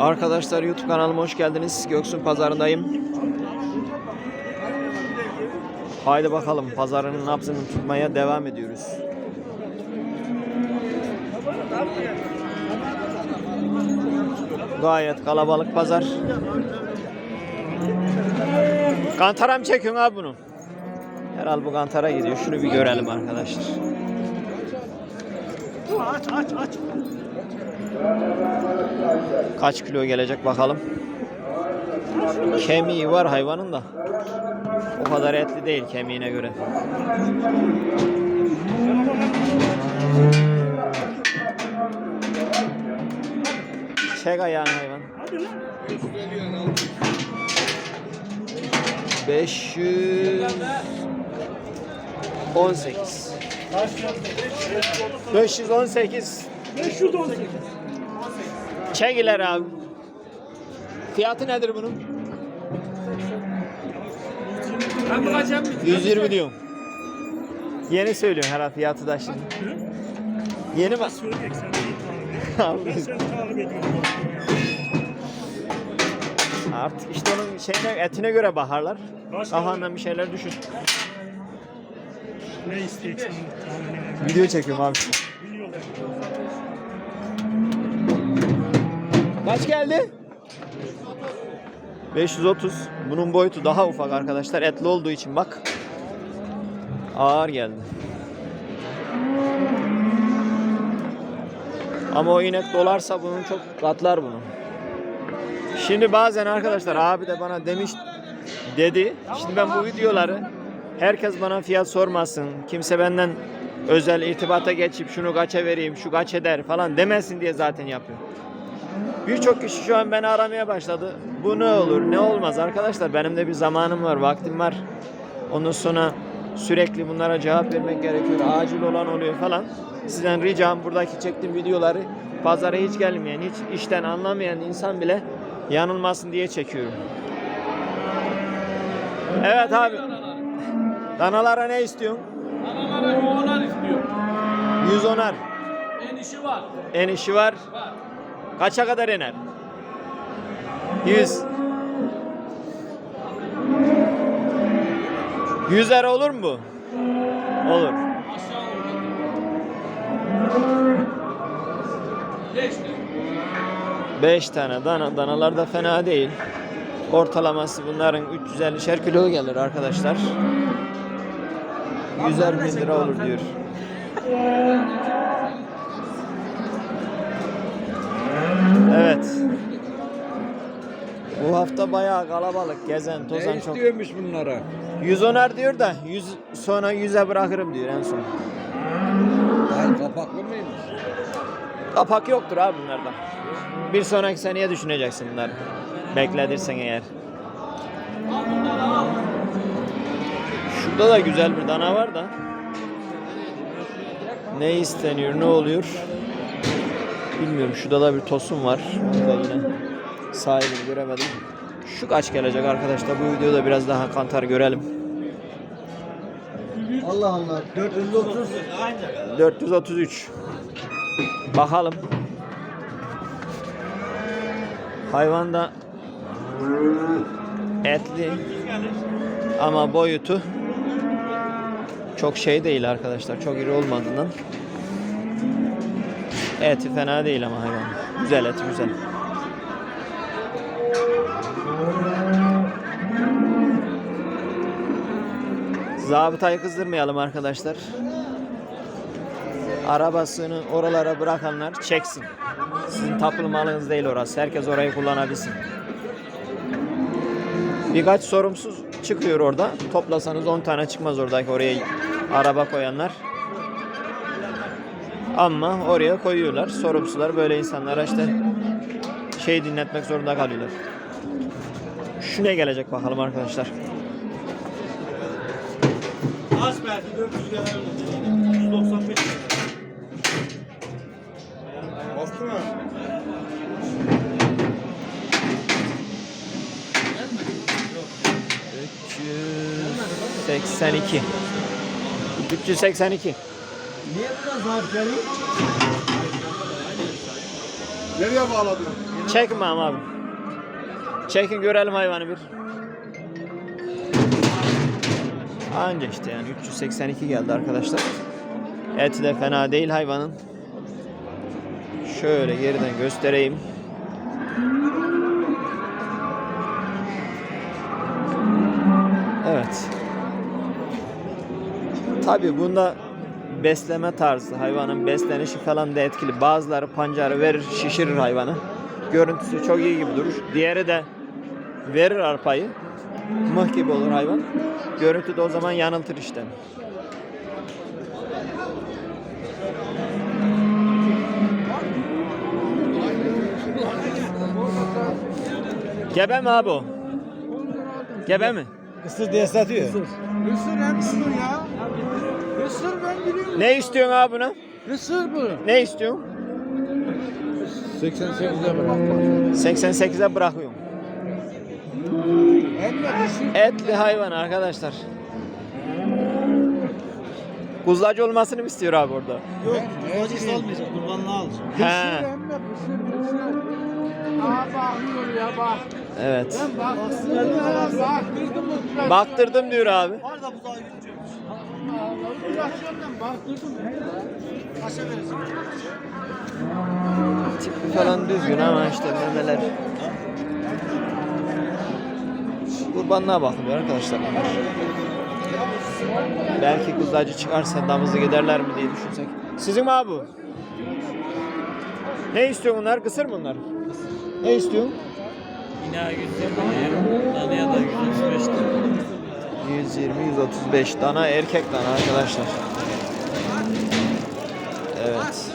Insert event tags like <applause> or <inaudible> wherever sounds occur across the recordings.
Arkadaşlar YouTube kanalıma hoş geldiniz. Göksun pazarındayım. Haydi bakalım pazarının nabzını tutmaya devam ediyoruz. Gayet kalabalık pazar. Kantara mı çekiyorsun abi bunu? Herhal bu kantara gidiyor. Şunu bir görelim arkadaşlar. Aç aç aç. Kaç kilo gelecek bakalım. Kemiği var hayvanın da. O kadar etli değil kemiğine göre. Çek ayağını hayvan. Hadi lan. 518 518 518. Çek ileri abi. Fiyatı nedir bunun? Ben bakacağım. 120 diyorum. Yeni söylüyorum herhalde fiyatı da şimdi. Yeni mi? Artık işte onun şeyine, etine göre baharlar. Kafandan bir şeyler düşün. Ne isteyeceksin. Video çekiyorum abi. Kaç geldi? 530. Bunun boyutu daha ufak arkadaşlar. Etli olduğu için bak. Ağır geldi. Ama o inek dolarsa bunun çok katlar bunu. Şimdi bazen arkadaşlar abi de bana demiş dedi. Şimdi ben bu videoları herkes bana fiyat sormasın. Kimse benden özel irtibata geçip şunu kaça vereyim, şu kaç eder falan demesin diye zaten yapıyorum. Birçok kişi şu an beni aramaya başladı. Bu ne olur, ne olmaz arkadaşlar. Benim de bir zamanım var, vaktim var. Ondan sonra sürekli bunlara cevap vermek gerekiyor. Acil olan oluyor falan. Sizden ricam buradaki çektiğim videoları pazara hiç gelmeyen, hiç işten anlamayan insan bile yanılmasın diye çekiyorum. Evet abi. Danalara ne istiyorsun? Analara yoğunar istiyor. 110'ar. En işi var. En işi var. Var. Kaça kadar iner? 100. 100 lira olur mu? Olur. 5 tane dana. Danalar da fena değil. Ortalaması bunların 350'şer kilo gelir arkadaşlar. 100'er bin lira olur diyor. Evet. Bu hafta bayağı kalabalık. Gezen, tozan Ne çok. istiyormuş bunlara? 110'ar diyor da 100 sonra 100'e bırakırım diyor en son. Ay kapaklı mıymış? Kapak yoktur abi bunlarda. Bir sonraki seneye düşüneceksin bunları. Bekledirsen eğer. Şurada da güzel bir dana var da. Ne isteniyor, ne oluyor? Bilmiyorum. Şurada da bir tosun var. Burada yine sahibini göremedim. Şu kaç gelecek arkadaşlar? Bu videoda biraz daha kantar görelim. Allah Allah. 430. 433. Bakalım. Hayvan da etli ama boyutu çok şey değil arkadaşlar. Çok iri olmadığından eti fena değil ama hayvan. Güzel eti güzel. Zabıtayı kızdırmayalım arkadaşlar. Arabasını oralara bırakanlar çeksin. Sizin tapılı malınız değil orası. Herkes orayı kullanabilsin. Birkaç sorumsuz çıkıyor orada. Toplasanız 10 tane çıkmaz oradaki oraya araba koyanlar. Ama oraya koyuyorlar. Sorumsuzlar böyle insanlara işte şey dinletmek zorunda kalıyorlar. Şu ne gelecek bakalım arkadaşlar. Az belki 400 gelir. 195. Bastı mı? 382. 382. Niye buna zayıf geliyor? Nereye bağladın? Çekin bakalım abi. Çekin görelim hayvanı bir. Anca işte yani 382 geldi arkadaşlar. Eti de fena değil hayvanın. Şöyle geriden göstereyim. Evet. Tabi bunda besleme tarzı, hayvanın beslenişi falan da etkili. Bazıları pancarı verir, şişirir hayvanı. Görüntüsü çok iyi gibi durur. Diğeri de verir arpayı. Mıh gibi olur hayvan. Görüntü de o zaman yanıltır işte. Gebe mi abi o? Gebe mi? Isır diye satıyor. Isır hem ısır ya. Isır ben biliyorum. Ne istiyorsun abi buna? Isır bu. Ne istiyorsun? 88'e bırak. 88'e bırakıyorum. Etli hayvan arkadaşlar. Kuzacı olmasını mı istiyor abi orada? Yok. Kocası olmayacak. Kurbanlığı alacak. He. Bakıyor ya bak. Evet. Ben baktırdım mı? Baktırdım diyor abi. Var da buzağı gideceğiz. Tipi falan düzgün ama işte memeler. Kurbanlığa bakılıyor arkadaşlar bunlar. Belki kuzacı çıkarsa damızı giderler mi diye düşünsek. Sizin mi abi? Ne istiyor bunlar? Kısır mı bunlar? Ne istiyorsun? Yine 120 Danaya da 135 120 135 dana erkek dana arkadaşlar. Evet.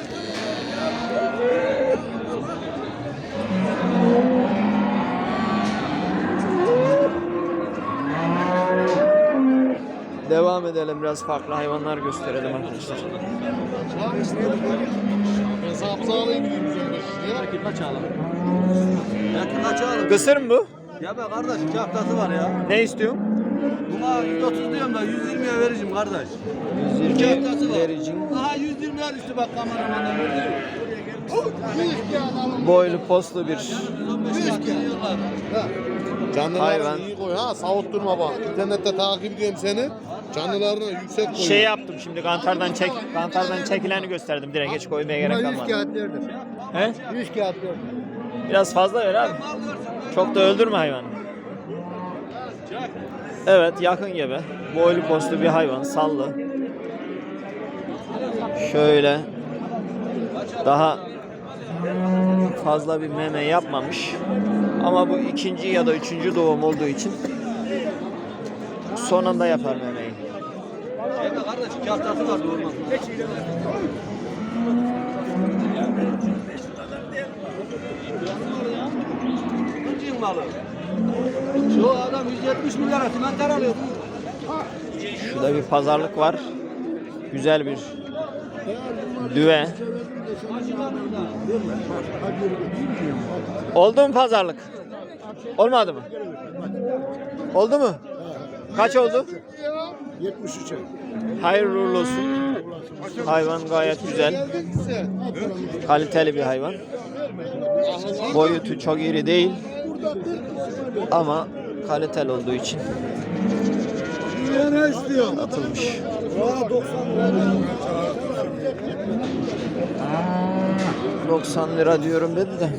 Devam edelim biraz farklı hayvanlar gösterelim arkadaşlar. Alalım? Belki kaç alalım? Kısır mı bu? Ya be kardeş iki haftası var ya. Ne istiyorsun? Buna 130 diyorum da 120'ye vereceğim kardeş. 120 vericin. Aha 120'ye düştü bak kameramandan gördün Boylu postlu bir Canlılarını Hayvan. iyi koy ha savutturma bak. İnternette takip ediyorum seni. Canlılarını yüksek koy. şey yaptım şimdi kantardan çek kantardan çekileni gösterdim direkt geç koymaya gerek 100 kalmadı. kağıt verdim. He? 100 kağıt verdim. Biraz fazla ver abi. Çok da öldürme hayvanı. Evet yakın gibi. Boylu postlu bir hayvan sallı. Şöyle daha fazla bir meme yapmamış. Ama bu ikinci ya da üçüncü doğum olduğu için son anda yapar memeyi. Ya Şu adam 170 milyara simenter alıyor. Şurada bir pazarlık var. Güzel bir düve. Oldu mu pazarlık? Olmadı mı? Oldu mu? Kaç oldu? 73'e. Hayırlı uğurlu olsun. Hayvan gayet güzel. Kaliteli bir hayvan. Boyutu çok iri değil. Ama kaliteli olduğu için ne istiyor? atılmış. 90 lira diyorum dedi de.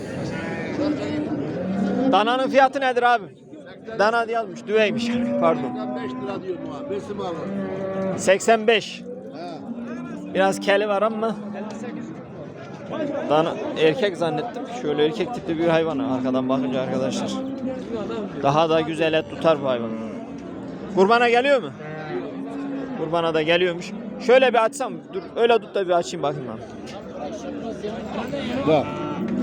Dananın fiyatı nedir abi? Dana diye almış, düveymiş. Pardon. 5 lira diyorum ha. Besim alın. 85. Biraz keli var ama. Dana erkek zannettim. Şöyle erkek tipli bir hayvan arkadan bakınca arkadaşlar. Daha da güzel et tutar bu hayvan. Kurbana geliyor mu? Kurbana da geliyormuş. Şöyle bir açsam, dur öyle tut da bir açayım bakayım abi. Bak.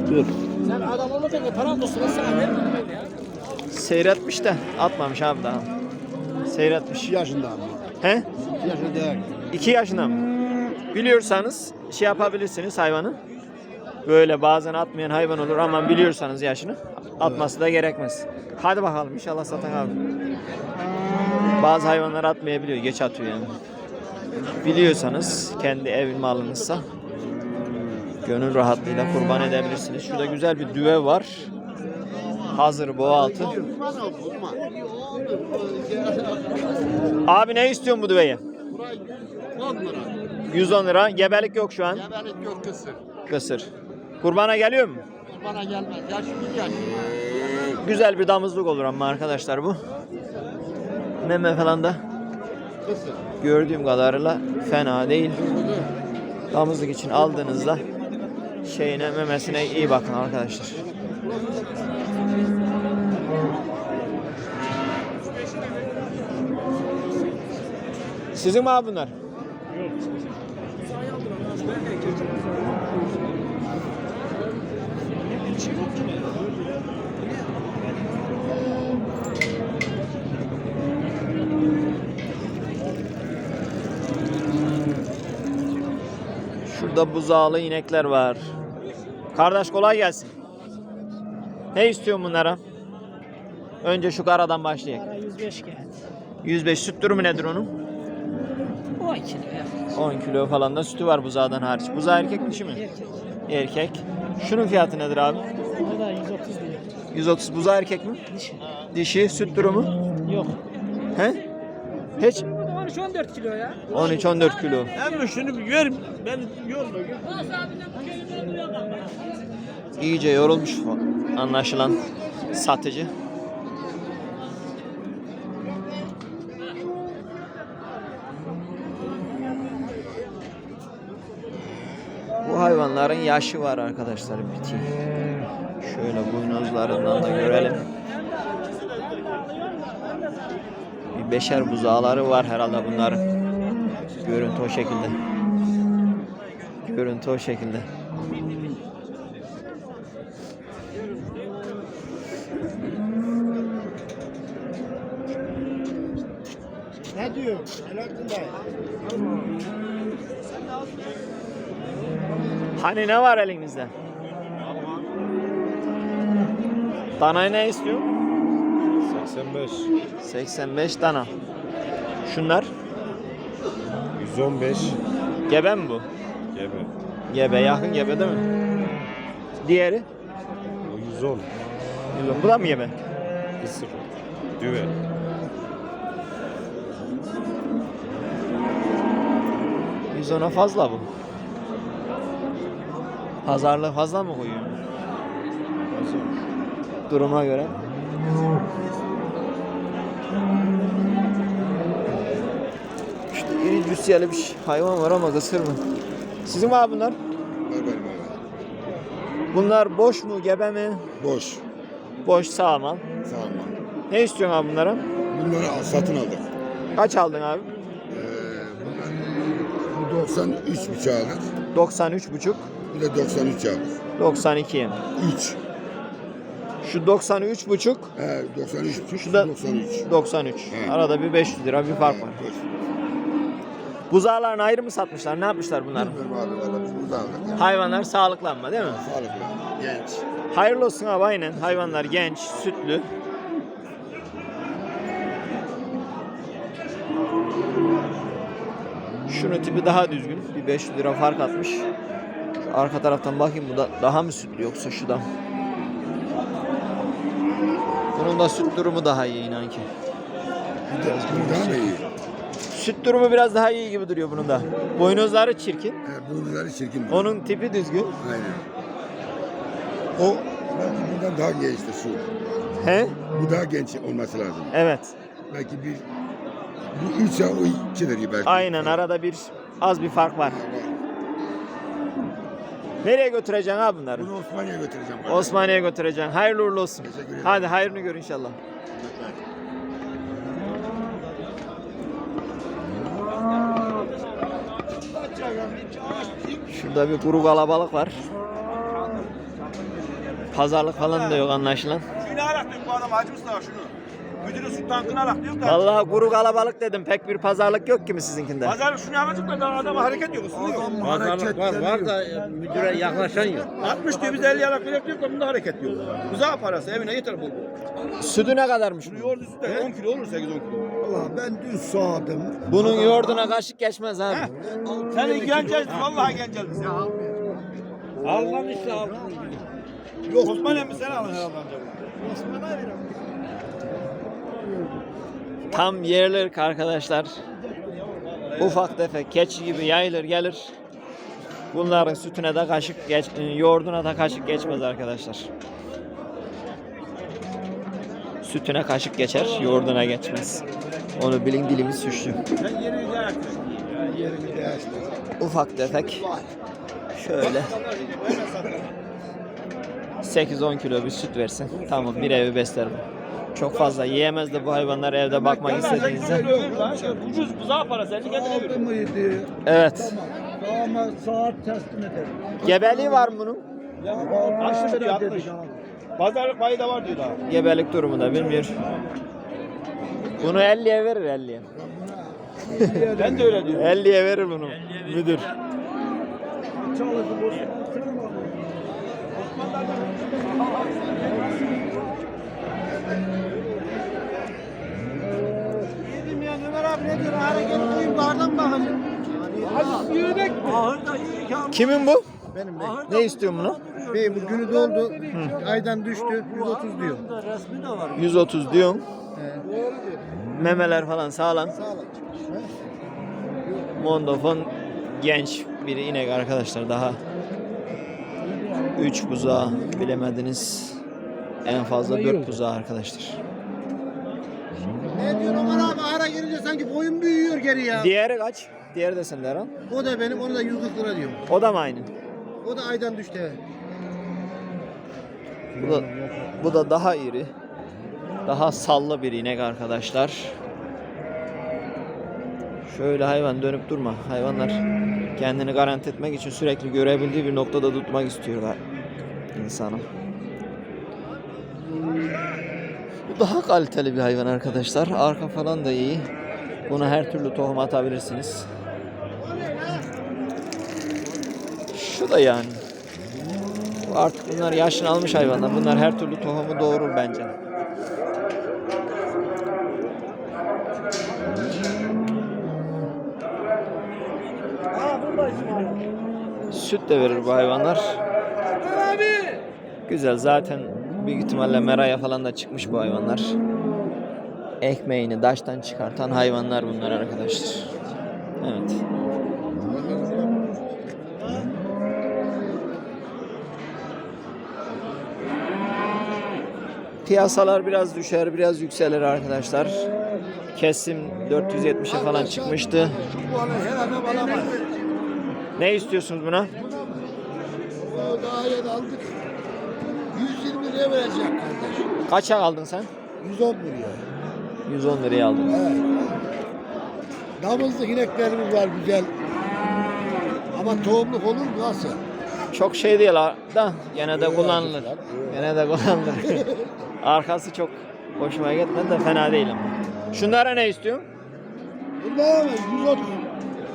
Dur. Sen adam olmayınca paran dostum sana ben ya. Seyretmiş de atmamış abi daha. Seyretmiş. 2 yaşında ama. He? 2 yaşında değil. 2 yaşında mı? Biliyorsanız şey yapabilirsiniz hayvanı. Böyle bazen atmayan hayvan olur ama biliyorsanız yaşını atması da gerekmez. Hadi bakalım inşallah satan abi. Bazı hayvanlar atmayabiliyor, geç atıyor yani. Biliyorsanız kendi evin malınızsa Gönül rahatlığıyla kurban edebilirsiniz. Şurada güzel bir düve var. Hazır boğa altı. Abi ne istiyorsun bu düveyi? 10 lira. 110 lira. Gebelik yok şu an. Gebelik yok kısır. Kısır. Kurbana geliyor mu? Bana gelmez. Yaş yaş. Güzel bir damızlık olur ama arkadaşlar bu. Meme falan da gördüğüm kadarıyla fena değil. Damızlık için aldığınızda şeyine memesine iyi bakın arkadaşlar. Sizin mi abi bunlar? Şurada buzağlı inekler var. Kardeş kolay gelsin. Ne istiyorsun bunlara? Önce şu karadan başlayalım. 105 geldi. 105 süt durumu nedir onun? 10 kilo ya. 10 kilo falan da sütü var buzağdan hariç. Buzağı erkek mi dişi mi? Erkek. Erkek. Şunun fiyatı nedir abi? O da 130 lira. 130 buzağı erkek mi? Dişi. Dişi süt durumu? Yok. He? Hiç 13-14 kilo ya. 13-14 kilo. Hem şunu bir ver. Ben yorma. İyice yorulmuş anlaşılan satıcı. Hayvanların yaşı var arkadaşlar biti. Şöyle boynuzlarından da görelim. Bir beşer buzağları var herhalde bunların. Görüntü o şekilde. Görüntü o şekilde. Ne diyor? Selahattin dayı. Hani ne var elinizde? Danayı ne istiyor? 85, 85 dana. Şunlar 115 gebe mi bu? gebe. Gebe yakın gebe değil mi? Diğeri? O 110 Bu da mı gebe? kısır. Düve. Biz ona fazla bu. Pazarlığı fazla mı koyuyor? Duruma göre. İşte iri cüssiyeli bir şey- hayvan var ama kısır mı? Sizin abi bunlar? Var benim abi. Bunlar boş mu gebe mi? Boş. Boş sağlam. Sağ ol. Ne istiyorsun abi bunlara? Bunları al, satın aldık. Kaç aldın abi? Ee, bunlar, bu 93 bıçağı aldık. 93 buçuk, De 93 aldık. 92. 3. Şu 93 buçuk, He 93 bıçak. Şu da- 93. 93. He. Arada bir 500 lira bir fark var. He, boş. Buzağlarını ayrı mı satmışlar? Ne yapmışlar bunlar? Bilmiyorum abi valla biz burada aldık. Hayvanlar sağlıklı ama değil mi? Sağlıklı. Genç. Hayırlı olsun abi aynen. Hayvanlar genç, sütlü. Şunun tipi daha düzgün. Bir 500 lira fark atmış. Arka taraftan bakayım bu da daha mı sütlü yoksa şu da. Bunun da süt durumu daha iyi inan ki. Bundan da iyi. Süt durumu biraz daha iyi gibi duruyor bunun da. Boynuzları çirkin. He, boynuzları çirkin. Onun tipi düzgün. Aynen. O belki bundan daha gençtir şu. He? Bu daha genç olması lazım. Evet. Belki bir bu 3 ya o 2'dir belki. Aynen arada bir az bir fark var. Nereye götüreceksin abi bunları? Bunu Osmaniye'ye götüreceğim. ben. Osmaniye'ye götüreceksin. Hayırlı uğurlu olsun. Teşekkür ederim. Hadi hayrını gör inşallah. Şurada bir kuru kalabalık var. Pazarlık falan da yok anlaşılan. Şunu diyor bu adam Hacı Mustafa şunu. Müdürü Sultan Kınarak diyor da. Vallahi kuru kalabalık dedim. Pek bir pazarlık yok ki mi sizinkinde? Pazar şunu yapacak da daha adama hareket yok. ısınıyor. Pazarlık var var da e, müdüre yaklaşan yok. 60 diyor biz 50 yarak verek diyor da bunda hareket yok. Buzağı parası evine yeter bu. Sütü ne kadarmış? Şunu yoğurdu üstüne 10 kilo olur 8-10 kilo. Valla ben dün sağdım. Bunun yoğurduna kaşık geçmez abi. Seni gencez vallahi gencez. Al lan işte al. Yok. Osman emmi sen alın herhalde amca. Tam yerler arkadaşlar. Ufak tefek keçi gibi yayılır gelir. Bunların sütüne de kaşık geç, yoğurduna da kaşık geçmez arkadaşlar. Sütüne kaşık geçer, yoğurduna geçmez. Onu bilin dilimiz suçlu. Ufak tefek şöyle 8-10 kilo bir süt versin. Tamam bir evi beslerim. Çok fazla yiyemez de bu hayvanlar evde bakmak istediğinizde. Ucuz buzağı parası. Elini kendine Aldı veriyor. mıydı? Evet. Ama saat teslim ederim. Gebeliği var mı bunun? Açtı veriyor 60. Pazarlık payı da var diyor daha. Gebelik durumu da bilmiyor. Bunu 50'ye verir 50'ye. Ben de öyle diyorum. 50'ye verir bunu müdür. Yedim ya Ömer abi ne diyor? Hareket koyayım bardan bakacağım. Hadi. Ahırda iyi ki Kimin bu? Benim bey. Ne istiyorsun bunu? Bey bu günü doldu. Aydan düştü. 130 diyor. resmi de var. 130 diyorsun. Memeler falan sağlam. Sağlam. Mondofon genç bir inek arkadaşlar daha. 3 buzağı bilemediniz. En fazla 4 buzağı arkadaşlar. Ne diyor Ömer abi? Ara girince sanki boyun büyüyor geri ya. Diğeri kaç? Diğeri de sende Erhan. O da benim. Onu da 140 lira diyor. O da mı aynı? O da aydan düştü. Bu da, bu da daha iri. Daha sallı bir inek arkadaşlar. Şöyle hayvan dönüp durma. Hayvanlar kendini garanti etmek için sürekli görebildiği bir noktada tutmak istiyorlar insanı. Daha kaliteli bir hayvan arkadaşlar. Arka falan da iyi. Buna her türlü tohum atabilirsiniz. Şu da yani. Artık bunlar yaşını almış hayvanlar. Bunlar her türlü tohumu doğurur bence. Süt de verir bu hayvanlar. Güzel zaten büyük ihtimalle meraya falan da çıkmış bu hayvanlar. Ekmeğini daştan çıkartan hayvanlar bunlar arkadaşlar. Evet. Piyasalar biraz düşer, biraz yükselir arkadaşlar. Kesim 470'e falan çıkmıştı. Ne istiyorsunuz buna? Daha yeni aldık. 120 liraya verecek kardeş. Kaça aldın sen? 110 liraya. 110 liraya aldım. Evet. Damızlık ineklerimiz var güzel. Ama tohumluk olur mu nasıl? Çok şey değil ha, da gene de kullanılır. Gene de kullanılır. <laughs> Arkası çok hoşuma gitmedi de fena değil ama. Şunlara ne istiyorsun? Bunlar mı? 130.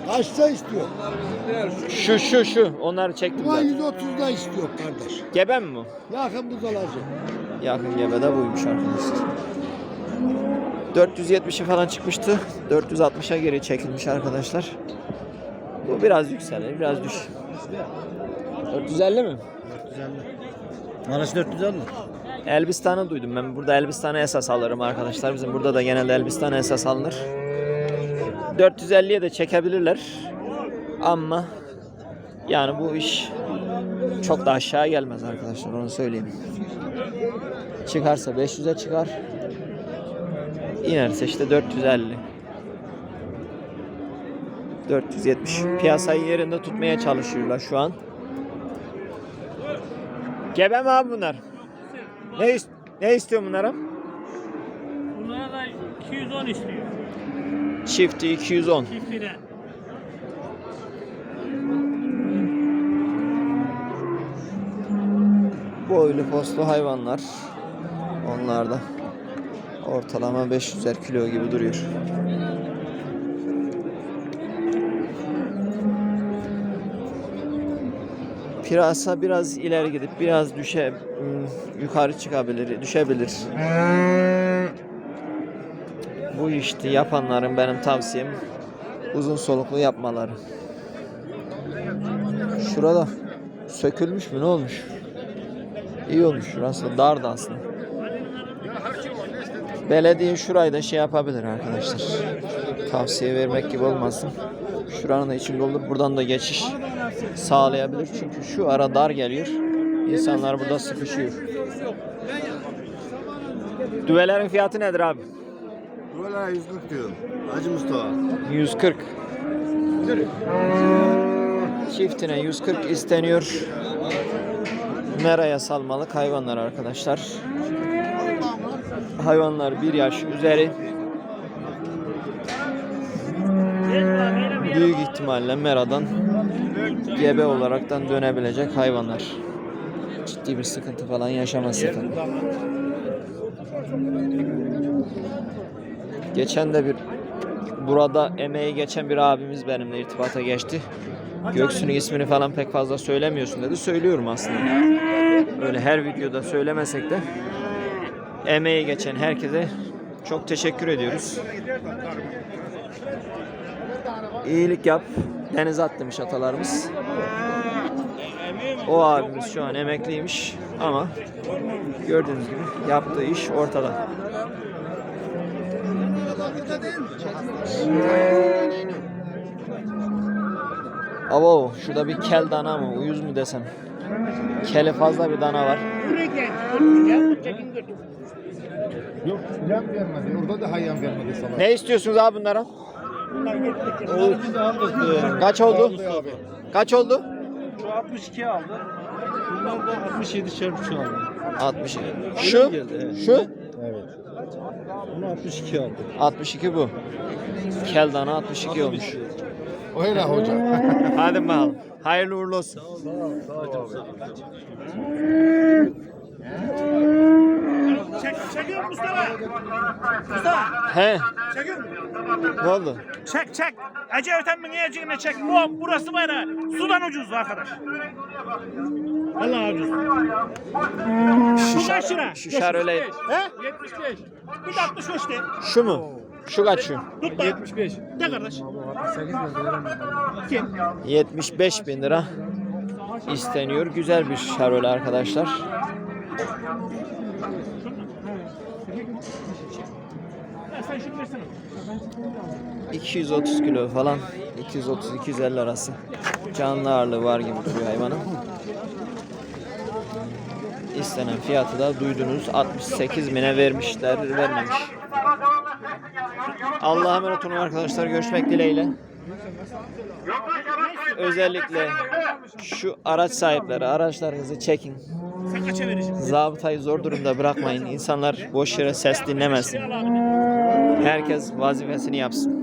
Kaçta istiyor? Şu şu şu. Onları çektim Buna zaten. 130 da istiyor kardeş. Gebe mi bu? Yakın buz alacak. Yakın gebe de buymuş arkadaşlar. 470'e falan çıkmıştı. 460'a geri çekilmiş arkadaşlar. Bu biraz yükselir, biraz düş. 450 mi? Arası 450 mi? Elbistan'ı duydum ben. Burada Elbistan'a esas alırım arkadaşlar. Bizim burada da genelde Elbistan'a esas alınır. 450'ye de çekebilirler. Ama yani bu iş çok da aşağı gelmez arkadaşlar onu söyleyeyim. Çıkarsa 500'e çıkar. İnerse işte 450. 470. Piyasayı yerinde tutmaya çalışıyorlar şu an. Gebe mi abi bunlar? Ne, is- ne istiyor bunlara? Bunlara da 210 istiyor. Çifti 210. Çiftine. Boylu postlu hayvanlar. Onlar da ortalama 500'er kilo gibi duruyor. Pirasa biraz ileri gidip biraz düşe hmm, yukarı çıkabilir, düşebilir. Bu işte yapanların benim tavsiyem uzun soluklu yapmaları. Şurada sökülmüş mü ne olmuş? İyi olmuş şurası dardı aslında. Belediye şurayı da şey yapabilir arkadaşlar. Tavsiye vermek gibi olmasın. Şuranın da içinde olur. Buradan da geçiş sağlayabilir. Çünkü şu ara dar geliyor. İnsanlar burada sıkışıyor. Düvelerin fiyatı nedir abi? Böyle 140 diyorum. Hacı Mustafa. 140. Çiftine 140 isteniyor. Meraya salmalık hayvanlar arkadaşlar. Hayvanlar bir yaş üzeri. Büyük ihtimalle meradan gebe olaraktan dönebilecek hayvanlar. Ciddi bir sıkıntı falan yaşamaz tabii. Geçen de bir burada emeği geçen bir abimiz benimle irtibata geçti. Göksu'nun ismini falan pek fazla söylemiyorsun dedi. Söylüyorum aslında. Öyle her videoda söylemesek de emeği geçen herkese çok teşekkür ediyoruz. İyilik yap, denize at demiş atalarımız. O abimiz şu an emekliymiş ama gördüğünüz gibi yaptığı iş ortada. Abo şurada bir kel dana mı uyuz mu desem. Keli fazla bir dana var. Yok yem gelmedi. Orada da hayvan gelmedi sabah. Ne istiyorsunuz abi bunlara? Kaç oldu? Kaç oldu? Şu 62 aldı. Bunlar da 67 çarpı aldı. 60. Şu? Şu? Bunu 62 aldı. 62 bu. Kel dana 62 olmuş. Öyle hocam. Hadi bakalım. Hayırlı uğurlu olsun. Çek, çekiyor Mustafa? Mustafa He, çekiyor ne oldu? Çek çek. Ece öten mi çek. Bu burası var ya. Sudan ucuz arkadaş. Allah Bu kaç lira? şu şaröle He? 75. Bir de 65 de. şu mu? Şu kaç şu? Tut da. 75. De kardeş. Kim? 75 bin lira isteniyor. Güzel bir şaröle arkadaşlar. Sen şunu versene. 230 kilo falan 230-250 arası canlı ağırlığı var gibi duruyor hayvanın. İstenen fiyatı da duydunuz 68 bine vermişler vermemiş. Allah'a emanet olun arkadaşlar görüşmek dileğiyle. Özellikle şu araç sahipleri araçlarınızı çekin. Zabıtayı zor durumda bırakmayın. İnsanlar boş yere ses dinlemesin. Herkes vazifesini yapsın.